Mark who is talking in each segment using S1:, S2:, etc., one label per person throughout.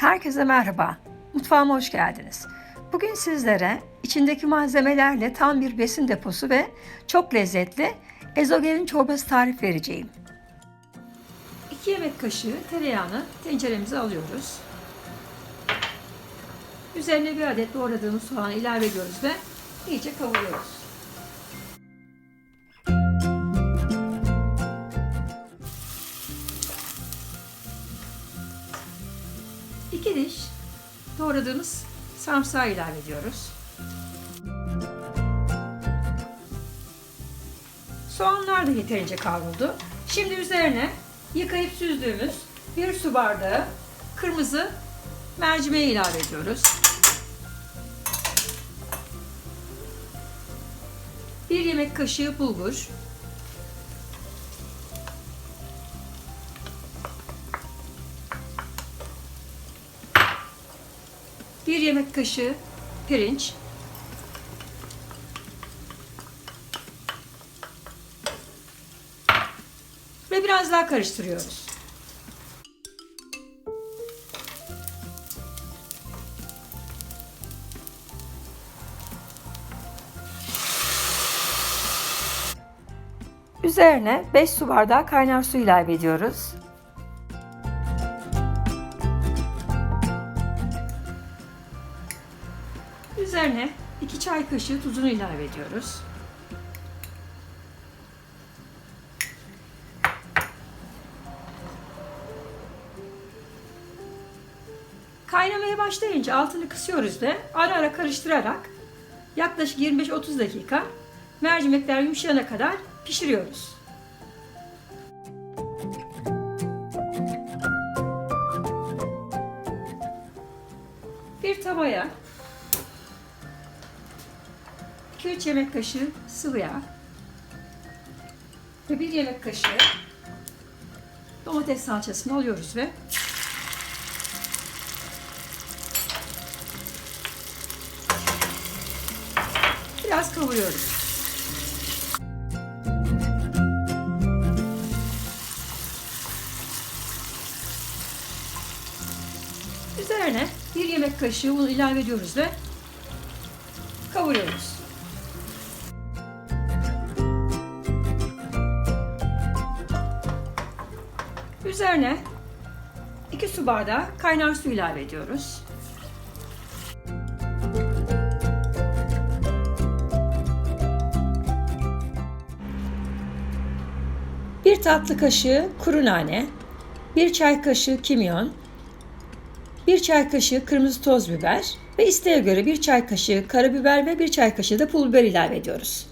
S1: Herkese merhaba. Mutfağıma hoş geldiniz. Bugün sizlere içindeki malzemelerle tam bir besin deposu ve çok lezzetli ezogelin çorbası tarif vereceğim. 2 yemek kaşığı tereyağını tenceremize alıyoruz. Üzerine bir adet doğradığımız soğanı ilave ediyoruz ve iyice kavuruyoruz. İki diş doğradığımız sarımsağı ilave ediyoruz. Soğanlar da yeterince kavruldu. Şimdi üzerine yıkayıp süzdüğümüz bir su bardağı kırmızı mercimeği ilave ediyoruz. Bir yemek kaşığı bulgur, bir yemek kaşığı pirinç, ve biraz daha karıştırıyoruz. Üzerine 5 su bardağı kaynar su ilave ediyoruz. Üzerine 2 çay kaşığı tuzunu ilave ediyoruz. Kaynamaya başlayınca altını kısıyoruz ve ara ara karıştırarak yaklaşık 25-30 dakika mercimekler yumuşayana kadar pişiriyoruz. Bir tavaya 2-3 yemek kaşığı sıvı yağ ve 1 yemek kaşığı domates salçasını alıyoruz ve biraz kavuruyoruz. Üzerine bir yemek kaşığı un ilave ediyoruz ve kavuruyoruz. Üzerine 2 su bardağı kaynar su ilave ediyoruz. Bir tatlı kaşığı kuru nane, bir çay kaşığı kimyon, bir çay kaşığı kırmızı toz biber ve isteğe göre bir çay kaşığı karabiber ve bir çay kaşığı da pul biber ilave ediyoruz.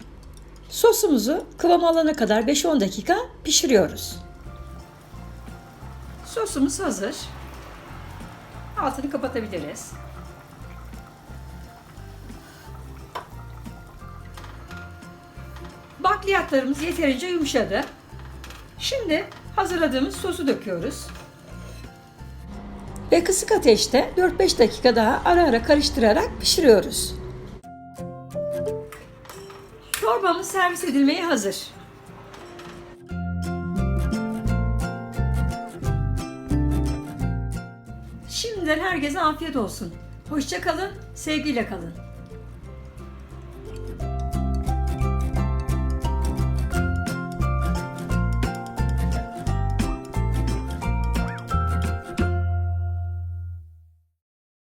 S1: Sosumuzu kıvam alana kadar 5-10 dakika pişiriyoruz. Sosumuz hazır. Altını kapatabiliriz. Bakliyatlarımız yeterince yumuşadı. Şimdi hazırladığımız sosu döküyoruz. Ve kısık ateşte 4-5 dakika daha ara ara karıştırarak pişiriyoruz. Çorbamız servis edilmeye hazır. Şimdiden herkese afiyet olsun. Hoşça kalın, sevgiyle kalın.